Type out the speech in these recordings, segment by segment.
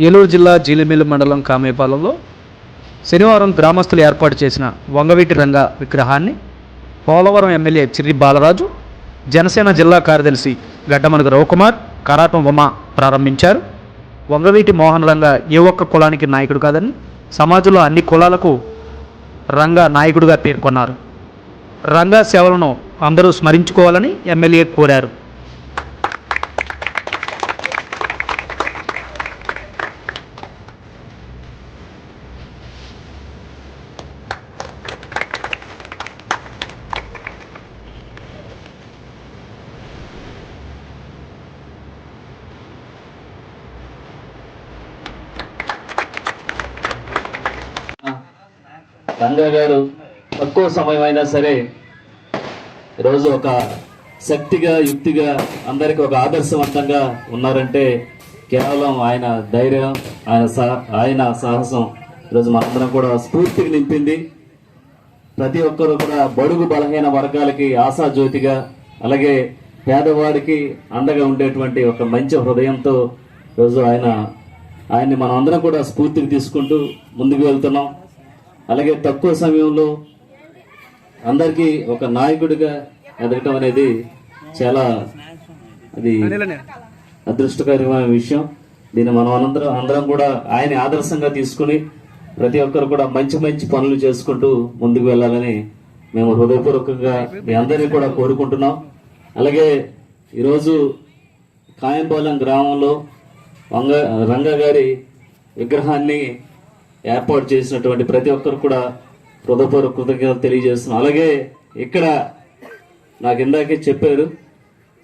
ఏలూరు జిల్లా జీలిమిల్లి మండలం కామేపాలెంలో శనివారం గ్రామస్తులు ఏర్పాటు చేసిన వంగవీటి రంగ విగ్రహాన్ని పోలవరం ఎమ్మెల్యే చిర్రి బాలరాజు జనసేన జిల్లా కార్యదర్శి గడ్డమనుగు రవికుమార్ కరాటం ఉమ ప్రారంభించారు. వంగవీటి మోహన్ రంగ ఏ ఒక్క కులానికి నాయకుడు కాదని సమాజంలో అన్ని కులాలకు రంగ నాయకుడిగా పేర్కొన్నారు. రంగా సేవలను అందరూ స్మరించుకోవాలని ఎమ్మెల్యే కోరారు. రంగా గారు తక్కువ సమయం అయినా సరే ఈరోజు ఒక శక్తిగా యుక్తిగా అందరికి ఒక ఆదర్శవంతంగా ఉన్నారంటే కేవలం ఆయన ధైర్యం ఆయన ఆయన సాహసం ఈరోజు మనందరం కూడా స్ఫూర్తికి నింపింది. ప్రతి ఒక్కరూ కూడా బడుగు బలహీన వర్గాలకి ఆశాజ్యోతిగా అలాగే పేదవాడికి అండగా ఉండేటువంటి ఒక మంచి హృదయంతో ఈరోజు ఆయన ఆయన్ని మనం అందరం కూడా స్ఫూర్తికి తీసుకుంటూ ముందుకు వెళ్తున్నాం. అలాగే తక్కువ సమయంలో అందరికీ ఒక నాయకుడిగా ఎదగటం అనేది చాలా అది అదృష్టకరమైన విషయం. దీన్ని మనం అందరం అందరం కూడా ఆయన ఆదర్శంగా తీసుకుని ప్రతి ఒక్కరు కూడా మంచి మంచి పనులు చేసుకుంటూ ముందుకు వెళ్ళాలని మేము హృదయపూర్వకంగా మీ అందరినీ కూడా కోరుకుంటున్నాం. అలాగే ఈరోజు కాయంపాలెం గ్రామంలో వంగ రంగ గారి విగ్రహాన్ని ఏర్పాటు చేసినటువంటి ప్రతి ఒక్కరు కూడా హృదయపూర్వక కృతజ్ఞతలు తెలియజేస్తున్నాం. అలాగే ఇక్కడ నాకు ఇందాకే చెప్పారు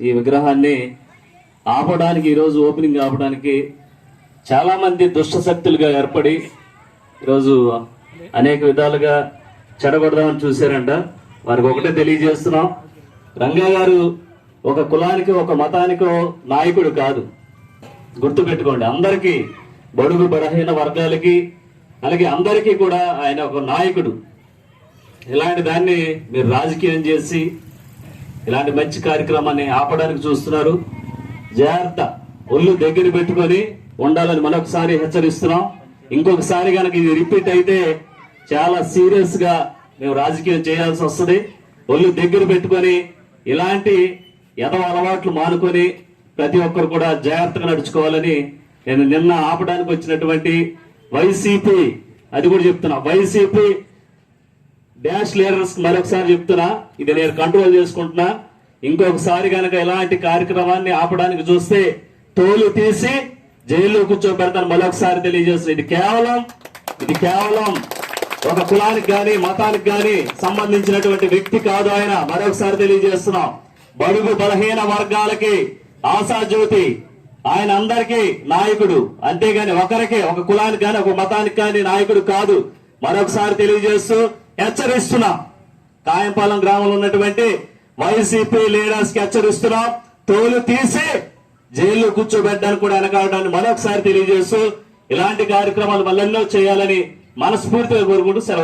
ఈ విగ్రహాన్ని ఆపడానికి ఈరోజు ఓపెనింగ్ ఆపడానికి చాలామంది దుష్ట శక్తులుగా ఏర్పడి ఈరోజు అనేక విధాలుగా చెడగొడదామని చూశారంట. వారికి ఒకటే తెలియజేస్తున్నాం. రంగా గారు ఒక కులానికి ఒక మతానికో నాయకుడు కాదు. గుర్తుపెట్టుకోండి అందరికీ బడుగు బలహీన వర్గాలకి అలాగే అందరికీ కూడా ఆయన ఒక నాయకుడు. ఇలాంటి దాన్ని మీరు రాజకీయం చేసి ఇలాంటి మంచి కార్యక్రమాన్ని ఆపడానికి చూస్తున్నారు. జాగ్రత్త ఒళ్ళు దగ్గర పెట్టుకొని ఉండాలని మరొకసారి హెచ్చరిస్తున్నాం. ఇంకొకసారి కనుక ఇది రిపీట్ అయితే చాలా సీరియస్గా మేము రాజకీయం చేయాల్సి వస్తుంది. ఒళ్ళు దగ్గర పెట్టుకొని ఇలాంటి ఎదవ అలవాట్లు మానుకొని ప్రతి ఒక్కరు కూడా జాగ్రత్తగా నడుచుకోవాలని నేను నిన్న ఆపడానికి వచ్చినటువంటి వైసీపీ అది కూడా చెప్తున్నా వైసీపీ డాష్ లీడర్స్ మరొకసారి చెప్తున్నా ఇది నేను కంట్రోల్ చేసుకుంటున్నా. ఇంకొకసారి కనుక ఇలాంటి కార్యక్రమాన్ని ఆపడానికి చూస్తే తోలు తీసి జైల్లో కూర్చోబెడతాను మరొకసారి తెలియజేస్తున్నా ఇది కేవలం ఇది కేవలం ఒక కులానికి గాని మతానికి గాని సంబంధించినటువంటి వ్యక్తి కాదు ఆయన. మరొకసారి తెలియజేస్తున్నాం. బడుగు బలహీన వర్గాలకి ఆశాజ్యోతి ఆయన అందరికీ నాయకుడు. అంతేగాని ఒకరికి ఒక కులానికి కానీ ఒక మతానికి కానీ నాయకుడు కాదు. మరొకసారి తెలియజేస్తూ హెచ్చరిస్తున్నాం. కాయంపాలెం గ్రామంలో ఉన్నటువంటి వైసీపీ లీడర్స్కి హెచ్చరిస్తున్నాం. తోలు తీసి జైల్లో కూర్చోబెట్టడానికి కూడా వెనకాడడాన్ని మరొకసారి తెలియజేస్తూ ఇలాంటి కార్యక్రమాలు మళ్ళెన్నో చేయాలని మనస్ఫూర్తిగా కోరుకుంటూ సెలవు